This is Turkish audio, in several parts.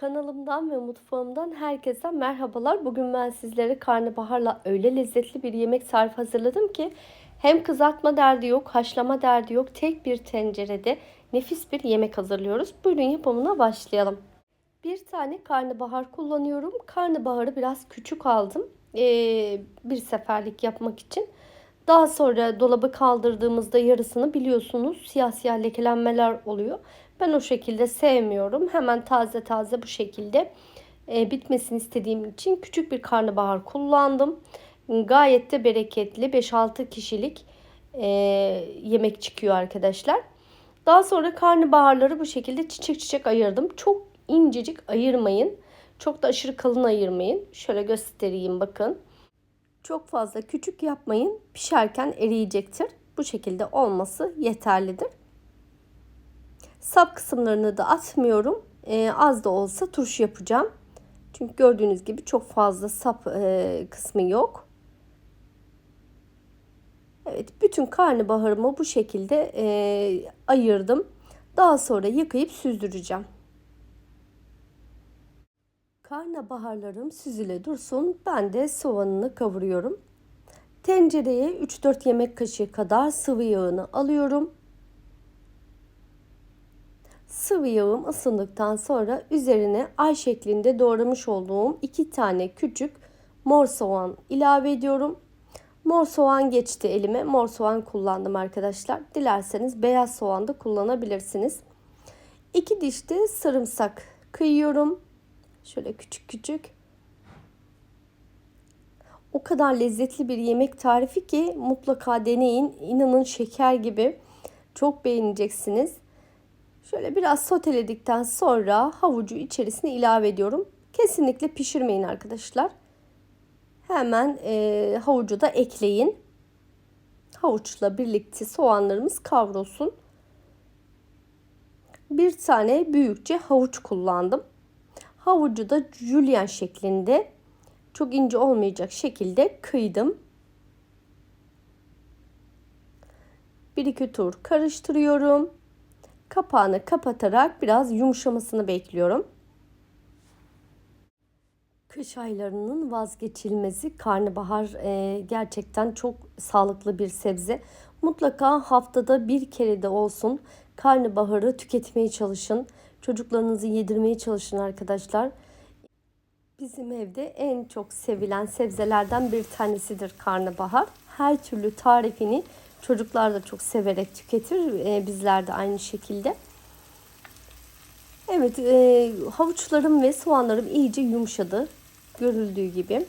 Kanalımdan ve mutfağımdan herkese merhabalar. Bugün ben sizlere karnabaharla öyle lezzetli bir yemek tarifi hazırladım ki hem kızartma derdi yok, haşlama derdi yok. Tek bir tencerede nefis bir yemek hazırlıyoruz. Buyurun yapımına başlayalım. Bir tane karnabahar kullanıyorum. Karnabaharı biraz küçük aldım. Ee, bir seferlik yapmak için. Daha sonra dolabı kaldırdığımızda yarısını biliyorsunuz siyah siyah lekelenmeler oluyor. Ben o şekilde sevmiyorum. Hemen taze taze bu şekilde e, bitmesini istediğim için küçük bir karnabahar kullandım. Gayet de bereketli 5-6 kişilik e, yemek çıkıyor arkadaşlar. Daha sonra karnabaharları bu şekilde çiçek çiçek ayırdım. Çok incecik ayırmayın. Çok da aşırı kalın ayırmayın. Şöyle göstereyim bakın. Çok fazla küçük yapmayın. Pişerken eriyecektir. Bu şekilde olması yeterlidir. Sap kısımlarını da atmıyorum. Ee, az da olsa turşu yapacağım. Çünkü gördüğünüz gibi çok fazla sap e, kısmı yok. Evet bütün karnabaharımı bu şekilde e, ayırdım. Daha sonra yıkayıp süzdüreceğim. Karnabaharlarım süzüle dursun. Ben de soğanını kavuruyorum. Tencereye 3-4 yemek kaşığı kadar sıvı yağını alıyorum. Sıvı yağım ısındıktan sonra üzerine ay şeklinde doğramış olduğum 2 tane küçük mor soğan ilave ediyorum. Mor soğan geçti elime. Mor soğan kullandım arkadaşlar. Dilerseniz beyaz soğan da kullanabilirsiniz. 2 diş de sarımsak kıyıyorum. Şöyle küçük küçük. O kadar lezzetli bir yemek tarifi ki mutlaka deneyin. İnanın şeker gibi. Çok beğeneceksiniz. Şöyle biraz soteledikten sonra havucu içerisine ilave ediyorum. Kesinlikle pişirmeyin arkadaşlar. Hemen e, havucu da ekleyin. Havuçla birlikte soğanlarımız kavrulsun. Bir tane büyükçe havuç kullandım. Havucu da jülyen şeklinde çok ince olmayacak şekilde kıydım. Bir iki tur karıştırıyorum. Kapağını kapatarak biraz yumuşamasını bekliyorum. Kış aylarının vazgeçilmezi karnabahar e, gerçekten çok sağlıklı bir sebze. Mutlaka haftada bir kere de olsun karnabaharı tüketmeye çalışın. Çocuklarınızı yedirmeye çalışın arkadaşlar. Bizim evde en çok sevilen sebzelerden bir tanesidir karnabahar. Her türlü tarifini çocuklar da çok severek tüketir. E, bizler de aynı şekilde. Evet, e, havuçlarım ve soğanlarım iyice yumuşadı. Görüldüğü gibi.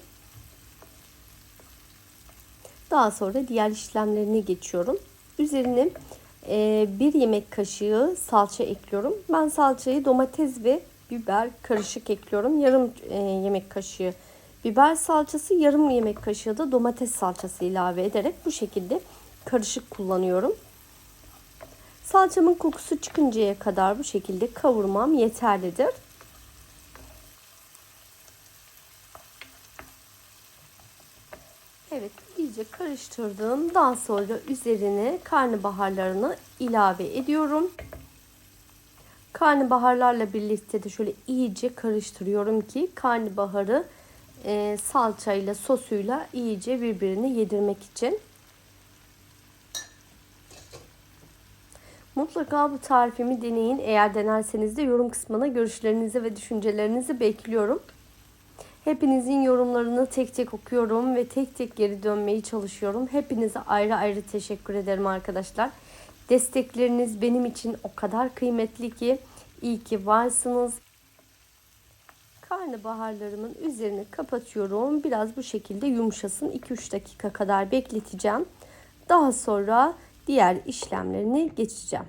Daha sonra diğer işlemlerine geçiyorum. Üzerine e, bir yemek kaşığı salça ekliyorum. Ben salçayı domates ve biber karışık ekliyorum. Yarım e, yemek kaşığı biber salçası, yarım yemek kaşığı da domates salçası ilave ederek bu şekilde karışık kullanıyorum. Salçamın kokusu çıkıncaya kadar bu şekilde kavurmam yeterlidir. Evet iyice karıştırdım. Daha sonra üzerine karnabaharlarını ilave ediyorum. Karnabaharlarla birlikte de şöyle iyice karıştırıyorum ki karnabaharı e, salçayla sosuyla iyice birbirini yedirmek için. Mutlaka bu tarifimi deneyin. Eğer denerseniz de yorum kısmına görüşlerinizi ve düşüncelerinizi bekliyorum. Hepinizin yorumlarını tek tek okuyorum ve tek tek geri dönmeye çalışıyorum. Hepinize ayrı ayrı teşekkür ederim arkadaşlar. Destekleriniz benim için o kadar kıymetli ki iyi ki varsınız. Karnabaharlarımın üzerini kapatıyorum. Biraz bu şekilde yumuşasın. 2-3 dakika kadar bekleteceğim. Daha sonra diğer işlemlerini geçeceğim.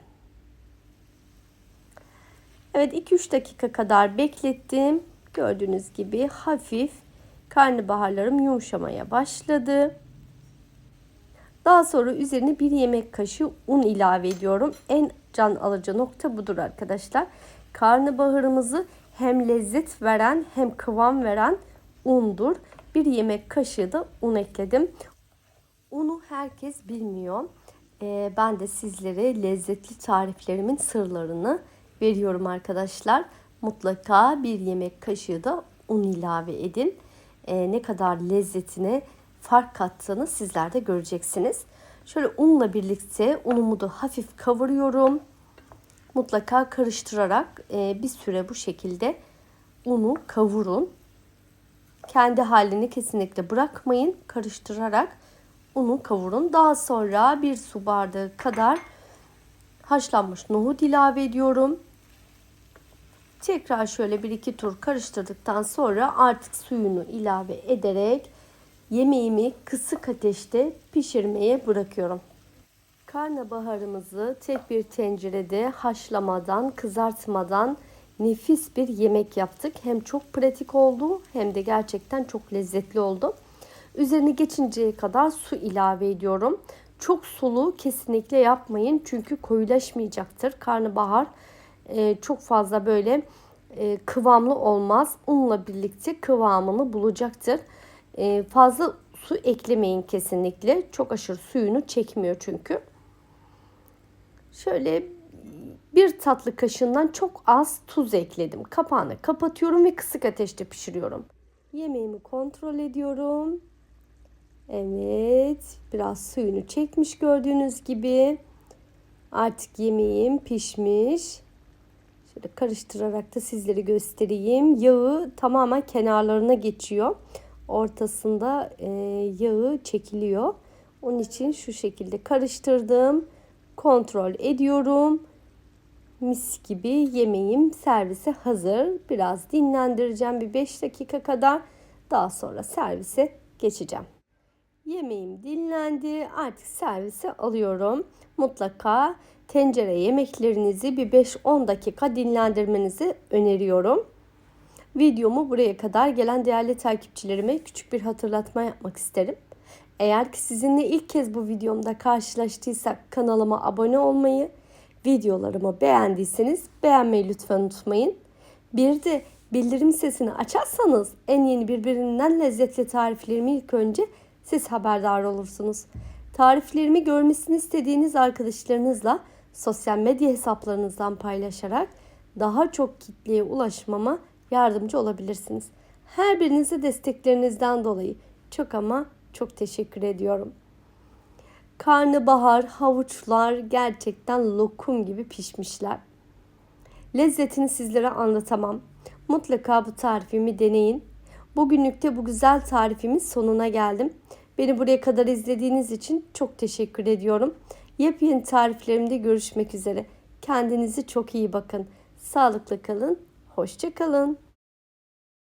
Evet 2-3 dakika kadar beklettim. Gördüğünüz gibi hafif karnabaharlarım yumuşamaya başladı. Daha sonra üzerine bir yemek kaşığı un ilave ediyorum. En can alıcı nokta budur arkadaşlar. Karnabaharımızı hem lezzet veren hem kıvam veren undur. Bir yemek kaşığı da un ekledim. Unu herkes bilmiyor. Ee, ben de sizlere lezzetli tariflerimin sırlarını veriyorum arkadaşlar. mutlaka bir yemek kaşığı da un ilave edin. Ee, ne kadar lezzetine fark kattığını sizler de göreceksiniz. Şöyle unla birlikte unumu da hafif kavuruyorum. Mutlaka karıştırarak e, bir süre bu şekilde unu kavurun. Kendi halini kesinlikle bırakmayın. Karıştırarak unu kavurun. Daha sonra bir su bardağı kadar haşlanmış nohut ilave ediyorum. Tekrar şöyle bir iki tur karıştırdıktan sonra artık suyunu ilave ederek yemeğimi kısık ateşte pişirmeye bırakıyorum. Karnabaharımızı tek bir tencerede haşlamadan, kızartmadan nefis bir yemek yaptık. Hem çok pratik oldu hem de gerçekten çok lezzetli oldu. Üzerine geçinceye kadar su ilave ediyorum. Çok sulu kesinlikle yapmayın çünkü koyulaşmayacaktır. Karnabahar e, çok fazla böyle e, kıvamlı olmaz. Unla birlikte kıvamını bulacaktır. E, fazla su eklemeyin kesinlikle. Çok aşırı suyunu çekmiyor çünkü. Şöyle bir tatlı kaşığından çok az tuz ekledim. Kapağını kapatıyorum ve kısık ateşte pişiriyorum. Yemeğimi kontrol ediyorum. Evet, biraz suyunu çekmiş gördüğünüz gibi. Artık yemeğim pişmiş. Şöyle karıştırarak da sizlere göstereyim. Yağı tamamen kenarlarına geçiyor. Ortasında e, yağı çekiliyor. Onun için şu şekilde karıştırdım. Kontrol ediyorum. Mis gibi yemeğim servise hazır. Biraz dinlendireceğim bir 5 dakika kadar. Daha sonra servise geçeceğim. Yemeğim dinlendi. Artık servise alıyorum. Mutlaka tencere yemeklerinizi bir 5-10 dakika dinlendirmenizi öneriyorum. Videomu buraya kadar gelen değerli takipçilerime küçük bir hatırlatma yapmak isterim. Eğer ki sizinle ilk kez bu videomda karşılaştıysak kanalıma abone olmayı, videolarımı beğendiyseniz beğenmeyi lütfen unutmayın. Bir de bildirim sesini açarsanız en yeni birbirinden lezzetli tariflerimi ilk önce siz haberdar olursunuz. Tariflerimi görmesini istediğiniz arkadaşlarınızla sosyal medya hesaplarınızdan paylaşarak daha çok kitleye ulaşmama yardımcı olabilirsiniz. Her birinize desteklerinizden dolayı çok ama çok teşekkür ediyorum. Karnabahar, havuçlar gerçekten lokum gibi pişmişler. Lezzetini sizlere anlatamam. Mutlaka bu tarifimi deneyin. Bugünlük de bu güzel tarifimin sonuna geldim. Beni buraya kadar izlediğiniz için çok teşekkür ediyorum. Yepyeni tariflerimde görüşmek üzere. Kendinize çok iyi bakın. Sağlıklı kalın. Hoşça kalın.